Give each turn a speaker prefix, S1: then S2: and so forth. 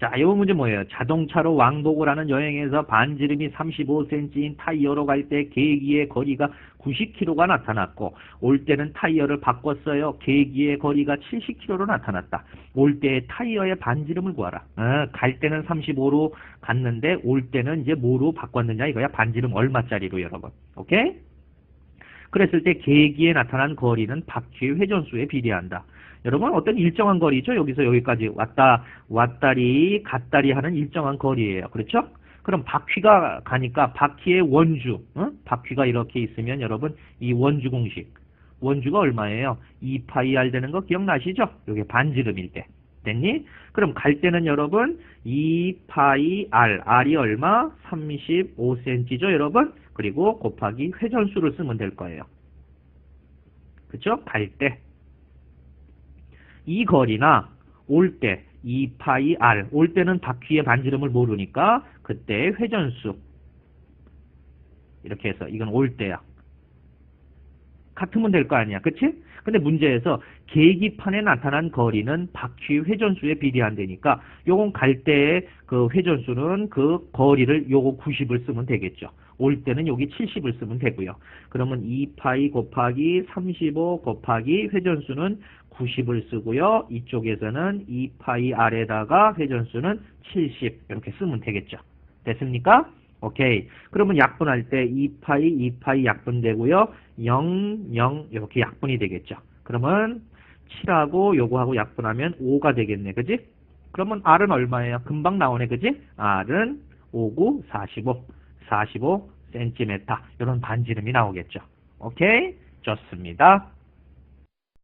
S1: 자, 이 문제 뭐예요? 자동차로 왕복을 하는 여행에서 반지름이 35cm인 타이어로 갈 때 계기의 거리가 90km가 나타났고 올 때는 타이어를 바꿨어요. 계기의 거리가 70km로 나타났다. 올 때의 타이어의 반지름을 구하라. 어, 갈 때는 35로 갔는데 올 때는 이제 뭐로 바꿨느냐 이거야. 반지름 얼마짜리로 여러분. 오케이? 그랬을 때 계기에 나타난 거리는 바퀴의 회전수에 비례한다. 여러분 어떤 일정한 거리죠? 여기서 여기까지 왔다 왔다리 갔다리 하는 일정한 거리예요. 그렇죠? 그럼 바퀴가 가니까 바퀴의 원주, 어? 바퀴가 이렇게 있으면 여러분 이 원주 공식 원주가 얼마예요? 2파이 r 되는 거 기억나시죠? 이게 반지름일 때. 됐니? 그럼 갈 때는 여러분 2파이 r, r이 얼마? 35cm죠 여러분? 그리고 곱하기 회전수를 쓰면 될 거예요. 그쵸? 갈 때. 이 거리나 올 때, 2파이 r, 올 때는 바퀴의 반지름을 모르니까 그때 회전수. 이렇게 해서 이건 올 때야. 같으면 될 거 아니야. 그치? 근데 문제에서 계기판에 나타난 거리는 바퀴 회전수에 비례한다니까 요건 갈 때의 그 회전수는 그 거리를 요거 90을 쓰면 되겠죠. 올 때는 여기 70을 쓰면 되고요. 그러면 2파이 곱하기 35 곱하기 회전수는 90을 쓰고요. 이쪽에서는 2파이 r에다가 회전수는 70 이렇게 쓰면 되겠죠. 됐습니까? 오케이. 그러면 약분할 때 2파이, 2파이 약분되고요. 0, 0 이렇게 약분이 되겠죠. 그러면 7하고 요거하고 약분하면 5가 되겠네. 그지? 그러면 R은 얼마예요? 금방 나오네. 그지? R은 5, 9, 45, 45cm 이런 반지름이 나오겠죠. 오케이? 좋습니다.